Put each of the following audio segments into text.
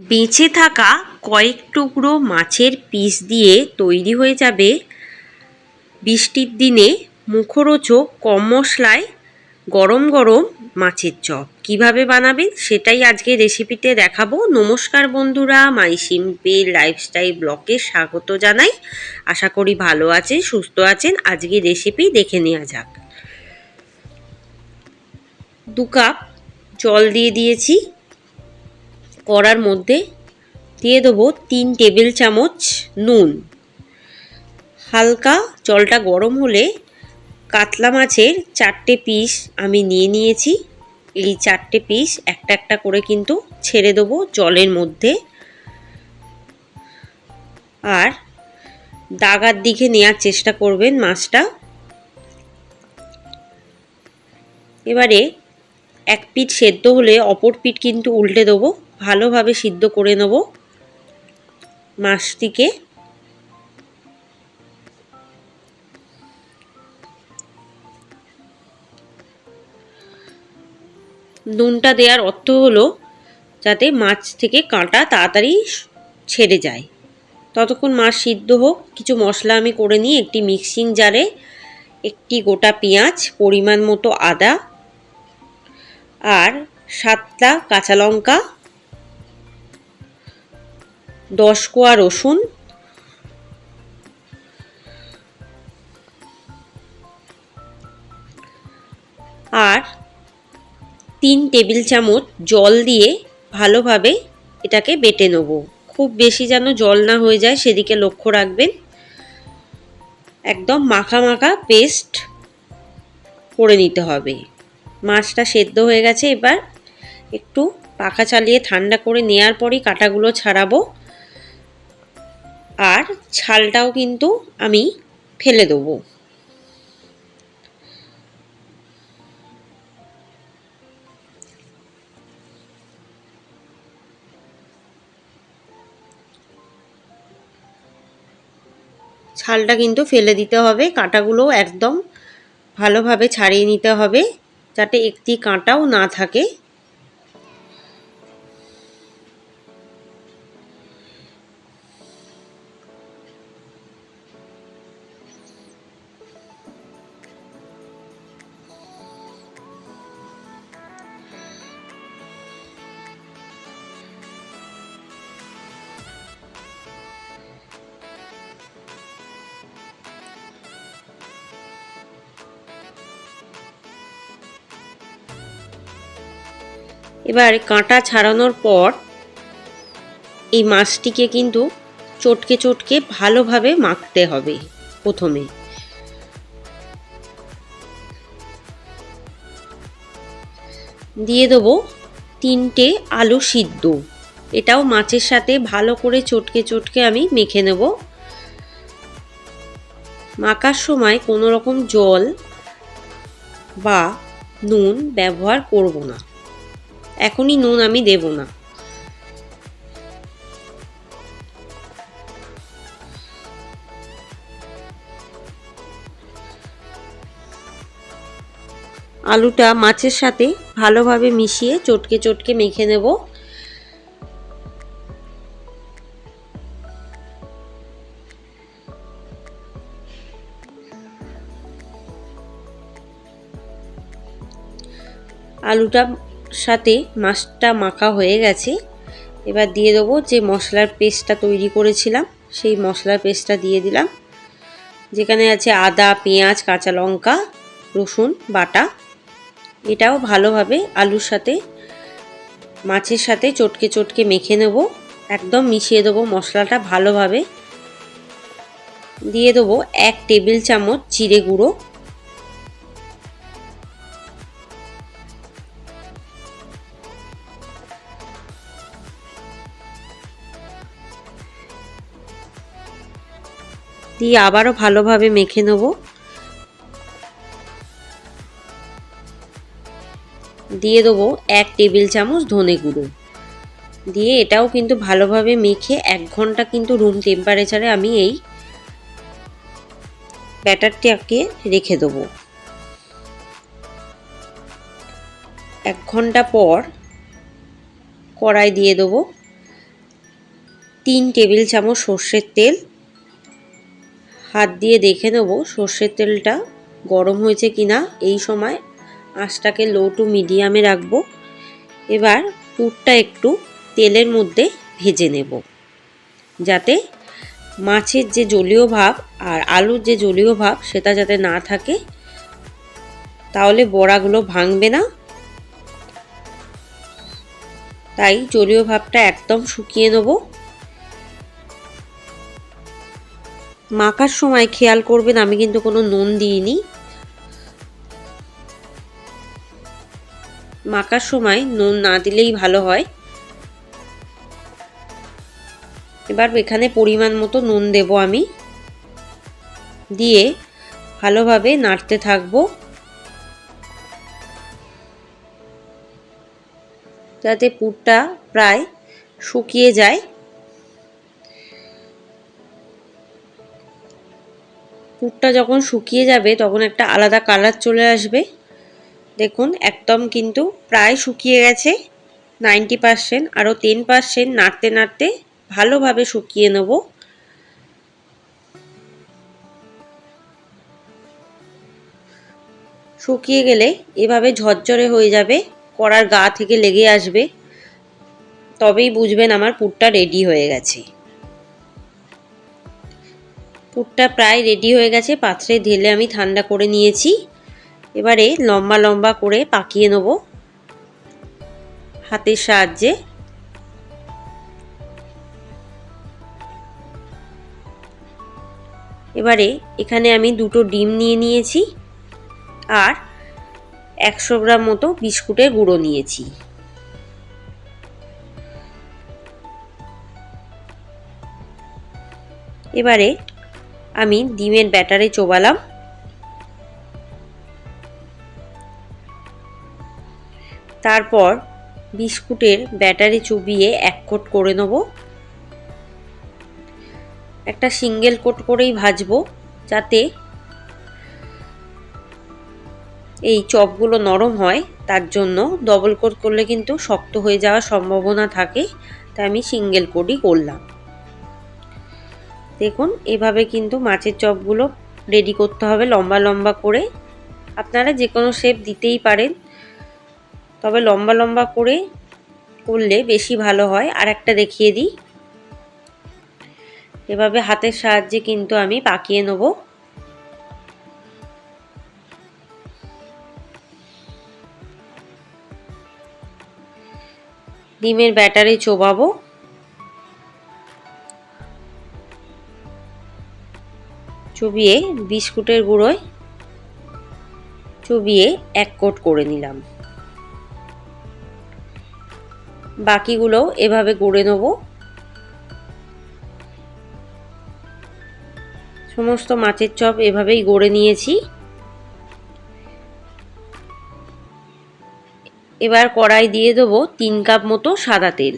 বেঁচে থাকা কয়েক টুকরো মাছের পিস দিয়ে তৈরি হয়ে যাবে। বৃষ্টির দিনে মুখরোচক কম মশলায় গরম গরম মাছের চপ। কীভাবে বানাবেন সেটাই আজকে রেসিপিতে দেখাবো। নমস্কার বন্ধুরা মাই সিম্পল লাইফস্টাইল ব্লকে স্বাগত জানাই। আশা করি ভালো আছেন, সুস্থ আছেন। আজকে রেসিপি দেখে নেওয়া যাক। দু কাপ জল দিয়ে দিয়েছি। কড়ার মধ্যে দিয়ে দেবো তিন টেবিল চামচ নুন। হালকা জলটা গরম হলে কাতলা মাছের চারটে পিস আমি নিয়ে নিয়েছি। এই চারটে পিস একটা একটা করে কিন্তু ছেড়ে দেবো জলের মধ্যে। আর দাগার দিকে নেওয়ার চেষ্টা করবেন মাছটা। এবারে এক পিঠ সেদ্ধ হলে অপর পিঠ কিন্তু উল্টে দেবো। ভালোভাবে সিদ্ধ করে নেব মাছটিকে। নুনটা দেওয়ার অর্থ হলো যাতে মাছ থেকে কাঁটা তাড়াতাড়ি ছেড়ে যায়। ততক্ষণ মাছ সিদ্ধ হোক। কিছু মশলা আমি করে নিই একটি মিক্সিং জারে, একটি গোটা পেঁয়াজ, পরিমাণ মতো আদা, আর সাতটা কাঁচা লঙ্কা দশ কোয়া রসুন। আর তিন টেবিল চামচ জল দিয়ে ভালোভাবে এটাকে বেটে নেব। খুব বেশি যেন জল না হয়ে যায়, সেদিকে লক্ষ্য রাখবেন। একদম মাখা মাখা পেস্ট করে নিতে হবে। মাছটা সেদ্ধ হয়ে গেছে, এবার একটু পাখা চালিয়ে ঠান্ডা করে নেওয়ার পরই কাটাগুলো ছাড়াবো। আর ছালটাও কিন্তু আমি ফেলে দেবো। ছালটা কিন্তু ফেলে দিতে হবে, কাঁটাগুলো একদম ভালোভাবে ছাড়িয়ে নিতে হবে, যাতে একটি কাঁটাও না থাকে। এবার কাঁটা ছাড়ানোর পর এই মাছটিকে কিন্তু চটকে চটকে ভালোভাবে মাখতে হবে প্রথমে। দিয়ে দেবো তিনটে আলু সিদ্ধ। এটাও মাছের সাথে ভালো করে চটকে চটকে আমি মেখে নেব। মাখার সময় কোনো রকম জল বা নুন ব্যবহার করব না। এখনই নুন আমি দেব না। আলুটা মাছের সাথে ভালোভাবে মিশিয়ে চটকে চটকে মেখে নেব। আলুটা সাথে মাছটা মাখা হয়ে গেছে। এবার দিয়ে দেবো যে মশলার পেস্টটা তৈরি করেছিলাম, সেই মশলার পেস্টটা দিয়ে দিলাম। যেখানে আছে আদা, পেঁয়াজ, কাঁচা লঙ্কা, রসুন, বাটা। এটাও ভালোভাবে আলুর সাথে, মাছের সাথে চটকে চটকে মেখে নেব। একদম মিশিয়ে দেবো মশলাটা ভালোভাবে। দিয়ে দেবো এক টেবিল চামচ জিরে গুঁড়ো। দিয়ে আবারও ভালোভাবে মেখে নেব। দিয়ে দেবো এক টেবিল চামচ ধনে গুঁড়ো। দিয়ে এটাও কিন্তু ভালোভাবে মেখে এক ঘণ্টা কিন্তু রুম টেম্পারেচারে আমি এই ব্যাটারটাকে রেখে দেবো। এক ঘণ্টা পর কড়াই দিয়ে দেবো তিন টেবিল চামচ সর্ষের তেল। হাত দিয়ে দেখে নেব, সর্ষের তেলটা গরম হয়েছে কিনা। এই সময় আঁচটাকে লো টু মিডিয়ামে রাখব। এবার পুরটা একটু তেলের মধ্যে ভেজে নেব। যাতে মাছের যে জলীয় ভাব আর আলুর যে জলীয় ভাব সেটা যাতে না থাকে, তাহলে বড়াগুলো ভাঙবে না। তাই জলীয় ভাবটা একদম শুকিয়ে নেব। মাখার সময় খেয়াল করবেন, আমি কিন্তু কোনো নুন দিইনি। মাখার সময় নুন না দিলেই ভালো হয়। এবার এখানে পরিমাণ মতো নুন দেব আমি। দিয়ে ভালোভাবে নাড়তে থাকব। যাতে পুরটা প্রায় শুকিয়ে যায়। পুরটা যখন শুকিয়ে যাবে, তখন একটা আলাদা কালার চলে আসবে। দেখুন, একদম কিন্তু প্রায় শুকিয়ে গেছে। নাইনটি পারসেন্ট আরও টেন পারসেন্ট নাড়তে নাড়তে ভালোভাবে শুকিয়ে নেব। শুকিয়ে গেলে এভাবে ঝরঝরে হয়ে যাবে, কড়ার গা থেকে লেগে আসবে। তবেই বুঝবেন আমার পুরটা রেডি হয়ে গেছে। পুরটা প্রায় রেডি হয়ে গেছে, পাত্রে ঢেলে আমি ঠান্ডা করে নিয়েছি। এবারে লম্বা লম্বা করে পাকিয়ে নেব হাতের সাহায্যে। এবারে এখানে আমি দুটো ডিম নিয়ে নিয়েছি আর একশো গ্রাম মতো বিস্কুটের গুঁড়ো নিয়েছি। এবারে আমি ডিমের ব্যাটারে চোবালাম। তারপর বিস্কুটের ব্যাটারি চুবিয়ে এক কোট করে নেব। একটা সিঙ্গেল কোট করেই ভাজবো যাতে এই চপগুলো নরম হয়, তার জন্য ডবল কোট করলে কিন্তু শক্ত হয়ে যাওয়ার সম্ভাবনা থাকে, তাই আমি সিঙ্গেল কোটই করলাম। দেখুন, এভাবে কিন্তু মাছের চপগুলো রেডি করতে হবে লম্বা লম্বা করে। আপনারা যে কোনো শেপ দিতেই পারেন, তবে লম্বা লম্বা করে করলে বেশি ভালো হয়। আর একটা দেখিয়ে দিই। এভাবে হাতের সাহায্যে কিন্তু আমি পাকিয়ে নেব। ডিমের ব্যাটারে চোবাবো। চুবিয়ে বিস্কুটের গুঁড়োয় চুবিয়ে এক কোট করে নিলাম। বাকিগুলো এভাবে গড়ে নেব। সমস্ত মাছের চপ এভাবেই গড়ে নিয়েছি। এবার কড়াই দিয়ে দেবো তিন কাপ মতো সাদা তেল।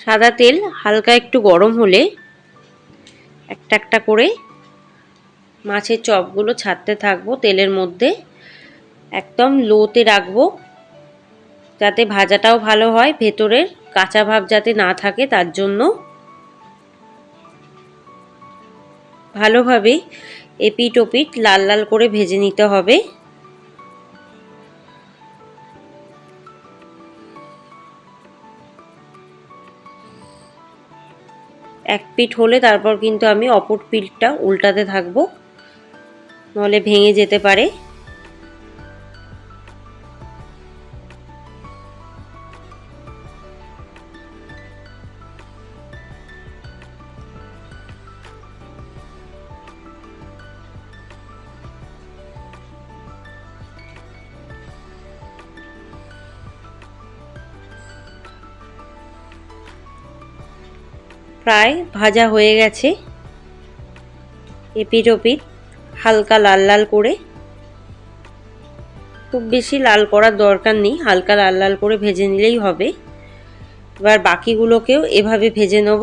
সাদা তেল, হালকা একটু গরম হলে একটা একটা করে মাছের চপগুলো ছাড়তে থাকব তেলের মধ্যে। একদম লোতে রাখব যাতে ভাজাটাও ভালো হয়, ভেতরের কাঁচা ভাব যাতে না থাকে তার জন্য। ভালোভাবে এপিট ওপিট লাল লাল করে ভেজে নিতে হবে। এক পিঠ হলে তারপর কিন্তু আমি অপর পিঠটা উল্টাতে থাকব। নাহলে ভেঙে যেতে পারে। প্রায় ভাজা হয়ে গেছে। এপিট ওপিট হালকা লাল লাল করে। খুব বেশি লাল করার দরকার নেই, হালকা লাল লাল করে ভেজে নিলেই হবে। এবার বাকিগুলোকেও এভাবে ভেজে নেব।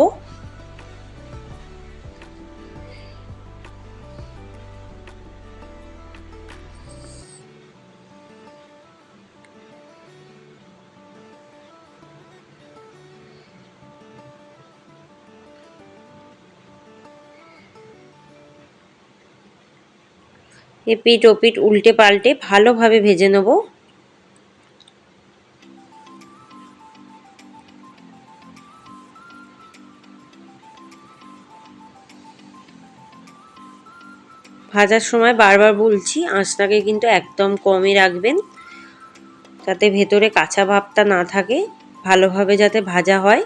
এপিট ওপিট উল্টে পাল্টে ভালোভাবে ভেজে নেব। ভাজার সময় বারবার বলছি, আঁচটাকে কিন্তু একদম কমই রাখবেন, যাতে ভেতরে কাঁচা ভাবটা না থাকে, ভালোভাবে যাতে ভাজা হয়।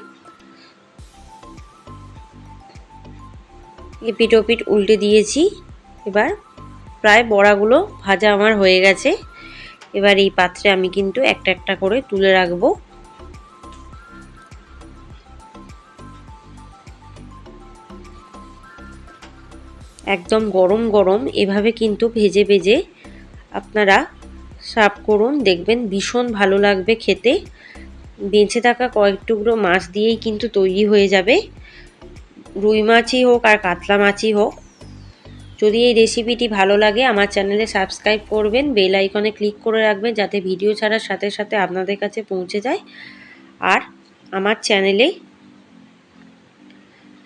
এপিট ওপিট উল্টে দিয়েছি, এবার প্রায় বড়াগুলো ভাজা আমার হয়ে গেছে। এবার এই পাত্রে আমি কিন্তু একটা একটা করে তুলে রাখব। একদম গরম গরম এভাবে কিন্তু ভেজে ভেজে আপনারা সার্ভ করুন। দেখবেন ভীষণ ভালো লাগবে খেতে। বেঁচে থাকা কয়েক টুকরো মাছ দিয়েই কিন্তু তৈরি হয়ে যাবে। রুই মাছই হোক আর কাতলা মাছই হোক যদি এই রেসিপিটি ভালো লাগে, আমার চ্যানেলে সাবস্ক্রাইব করবেন বেল আইকনে ক্লিক করে রাখবেন, যাতে ভিডিও ছাড়ার সাথে সাথে আপনাদের কাছে পৌঁছে যায়। আর আমার চ্যানেলে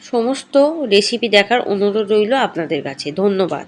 সমস্ত রেসিপি দেখার অনুরোধ রইল আপনাদের কাছে। ধন্যবাদ।